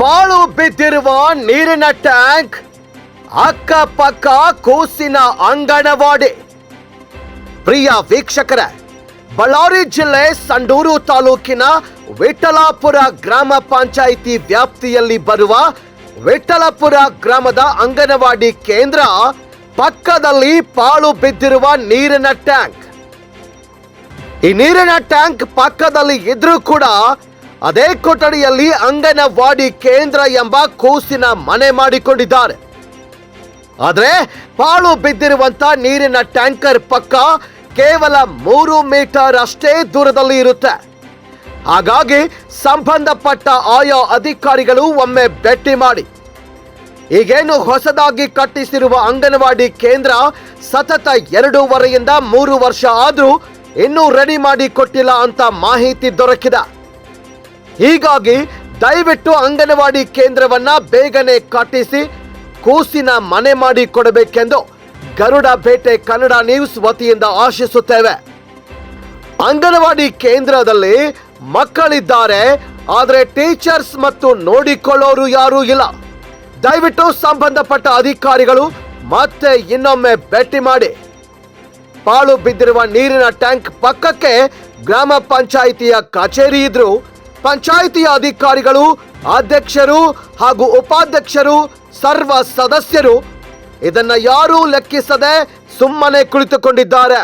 ಪಾಳು ಬಿದ್ದಿರುವ ನೀರಿನ ಟ್ಯಾಂಕ್, ಅಕ್ಕಪಕ್ಕ ಕೂಸಿನ ಅಂಗನವಾಡಿ. ಪ್ರಿಯ ವೀಕ್ಷಕರ, ಬಳ್ಳಾರಿ ಜಿಲ್ಲೆ ಸಂಡೂರು ತಾಲೂಕಿನ ವಿಠಲಾಪುರ ಗ್ರಾಮ ಪಂಚಾಯಿತಿ ವ್ಯಾಪ್ತಿಯಲ್ಲಿ ಬರುವ ವಿಠಲಪುರ ಗ್ರಾಮದ ಅಂಗನವಾಡಿ ಕೇಂದ್ರ ಪಕ್ಕದಲ್ಲಿ ಪಾಳು ಬಿದ್ದಿರುವ ನೀರಿನ ಟ್ಯಾಂಕ್. ಈ ನೀರಿನ ಟ್ಯಾಂಕ್ ಪಕ್ಕದಲ್ಲಿ ಇದ್ರೂ ಕೂಡ ಅದೇ ಕೊಠಡಿಯಲ್ಲಿ ಅಂಗನವಾಡಿ ಕೇಂದ್ರ ಎಂಬ ಕೂಸಿನ ಮನೆ ಮಾಡಿಕೊಂಡಿದ್ದಾರೆ. ಆದರೆ ಪಾಳು ಬಿದ್ದಿರುವಂತ ನೀರಿನ ಟ್ಯಾಂಕರ್ ಪಕ್ಕ ಕೇವಲ ಮೂರು ಮೀಟರ್ ಅಷ್ಟೇ ದೂರದಲ್ಲಿ ಇರುತ್ತೆ. ಹಾಗಾಗಿ ಸಂಬಂಧಪಟ್ಟ ಆಯಾ ಅಧಿಕಾರಿಗಳು ಒಮ್ಮೆ ಭೇಟಿ ಮಾಡಿ. ಈಗೇನು ಹೊಸದಾಗಿ ಕಟ್ಟಿಸಿರುವ ಅಂಗನವಾಡಿ ಕೇಂದ್ರ ಸತತ ಎರಡೂವರೆಯಿಂದ ಮೂರು ವರ್ಷ ಆದರೂ ಇನ್ನೂ ರೆಡಿ ಮಾಡಿ ಕೊಟ್ಟಿಲ್ಲ ಅಂತ ಮಾಹಿತಿ ದೊರಕಿದೆ. ಹೀಗಾಗಿ ದಯವಿಟ್ಟು ಅಂಗನವಾಡಿ ಕೇಂದ್ರವನ್ನ ಬೇಗನೆ ಕಟ್ಟಿಸಿ, ಕೂಸಿನ ಮನೆ ಮಾಡಿ ಕೊಡಬೇಕೆಂದು ಗರುಡ ಬೇಟೆ ಕನ್ನಡ ನ್ಯೂಸ್ ವತಿಯಿಂದ ಆಶಿಸುತ್ತೇವೆ. ಅಂಗನವಾಡಿ ಕೇಂದ್ರದಲ್ಲಿ ಮಕ್ಕಳಿದ್ದಾರೆ, ಆದರೆ ಟೀಚರ್ಸ್ ಮತ್ತು ನೋಡಿಕೊಳ್ಳೋರು ಯಾರೂ ಇಲ್ಲ. ದಯವಿಟ್ಟು ಸಂಬಂಧಪಟ್ಟ ಅಧಿಕಾರಿಗಳು ಮತ್ತೆ ಇನ್ನೊಮ್ಮೆ ಭೇಟಿ ಮಾಡಿ. ಪಾಳು ಬಿದ್ದಿರುವ ನೀರಿನ ಟ್ಯಾಂಕ್ ಪಕ್ಕಕ್ಕೆ ಗ್ರಾಮ ಪಂಚಾಯಿತಿಯ ಕಚೇರಿ ಇದ್ರು ಪಂಚಾಯಿತಿಯ ಅಧಿಕಾರಿಗಳು, ಅಧ್ಯಕ್ಷರು ಹಾಗೂ ಉಪಾಧ್ಯಕ್ಷರು, ಸರ್ವ ಸದಸ್ಯರು ಇದನ್ನ ಯಾರೂ ಲೆಕ್ಕಿಸದೆ ಸುಮ್ಮನೆ ಕುಳಿತುಕೊಂಡಿದ್ದಾರೆ.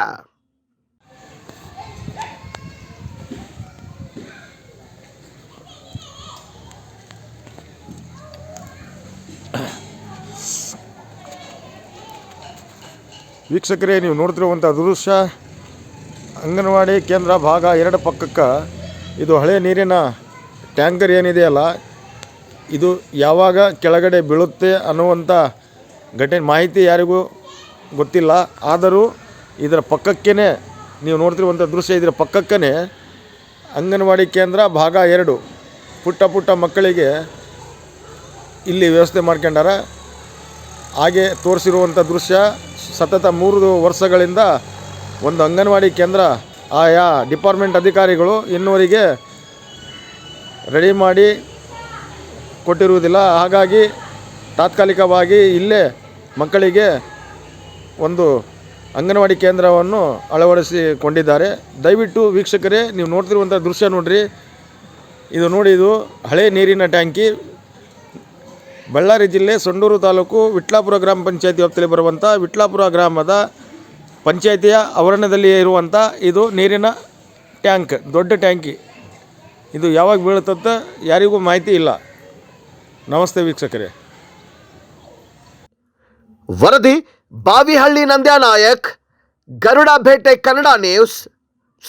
ವೀಕ್ಷಕರೇ, ನೀವು ನೋಡ್ತಿರುವಂಥ ದೃಶ್ಯ ಅಂಗನವಾಡಿ ಕೇಂದ್ರ ಭಾಗ ಎರಡು ಪಕ್ಕಕ್ಕೆ ಇದು ಹಳೆ ನೀರಿನ ಟ್ಯಾಂಕರ್ ಏನಿದೆಯಲ್ಲ, ಇದು ಯಾವಾಗ ಕೆಳಗಡೆ ಬೀಳುತ್ತೆ ಅನ್ನುವಂಥ ಘಟನೆ ಮಾಹಿತಿ ಯಾರಿಗೂ ಗೊತ್ತಿಲ್ಲ. ಆದರೂ ಇದರ ಪಕ್ಕಕ್ಕೇ ನೀವು ನೋಡ್ತಿರುವಂಥ ದೃಶ್ಯ ಇದರ ಪಕ್ಕಕ್ಕೇ ಅಂಗನವಾಡಿ ಕೇಂದ್ರ ಭಾಗ ಎರಡು. ಪುಟ್ಟ ಪುಟ್ಟ ಮಕ್ಕಳಿಗೆ ಇಲ್ಲಿ ವ್ಯವಸ್ಥೆ ಮಾಡ್ಕೊಂಡಾರ. ಹಾಗೆ ತೋರಿಸಿರುವಂಥ ದೃಶ್ಯ ಸತತ ಮೂರು ವರ್ಷಗಳಿಂದ ಒಂದು ಅಂಗನವಾಡಿ ಕೇಂದ್ರ ಆಯಾ ಡಿಪಾರ್ಟ್ಮೆಂಟ್ ಅಧಿಕಾರಿಗಳು ಇನ್ನುವರಿಗೆ ರೆಡಿ ಮಾಡಿ ಕೊಟ್ಟಿರುವುದಿಲ್ಲ. ಹಾಗಾಗಿ ತಾತ್ಕಾಲಿಕವಾಗಿ ಇಲ್ಲೇ ಮಕ್ಕಳಿಗೆ ಒಂದು ಅಂಗನವಾಡಿ ಕೇಂದ್ರವನ್ನು ಅಳವಡಿಸಿಕೊಂಡಿದ್ದಾರೆ. ದಯವಿಟ್ಟು ವೀಕ್ಷಕರೇ, ನೀವು ನೋಡ್ತಿರುವಂಥ ದೃಶ್ಯ ನೋಡಿರಿ. ಇದು ನೋಡಿ, ಇದು ಹಳೆ ನೀರಿನ ಟ್ಯಾಂಕಿ. ಬಳ್ಳಾರಿ ಜಿಲ್ಲೆ ಸೊಂಡೂರು ತಾಲೂಕು ವಿಟ್ಲಾಪುರ ಗ್ರಾಮ ಪಂಚಾಯತಿ ವ್ಯಾಪ್ತಿಯಲ್ಲಿ ಬರುವಂಥ ವಿಟ್ಲಾಪುರ ಗ್ರಾಮದ ಪಂಚಾಯತಿಯ ಆವರಣದಲ್ಲಿ ಇರುವಂಥ ಇದು ನೀರಿನ ಟ್ಯಾಂಕ್, ದೊಡ್ಡ ಟ್ಯಾಂಕಿ. ಇದು ಯಾವಾಗ ಬೀಳುತ್ತಂತ ಯಾರಿಗೂ ಮಾಹಿತಿ ಇಲ್ಲ. ನಮಸ್ತೆ ವೀಕ್ಷಕರೇ. ವರದಿ, ಬಾವಿಹಳ್ಳಿ ನಂದ್ಯಾನಾಯಕ್, ಗರುಡ ಭೇಟೆ, ಕನ್ನಡ ನ್ಯೂಸ್,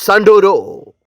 ಸಂಡೂರು.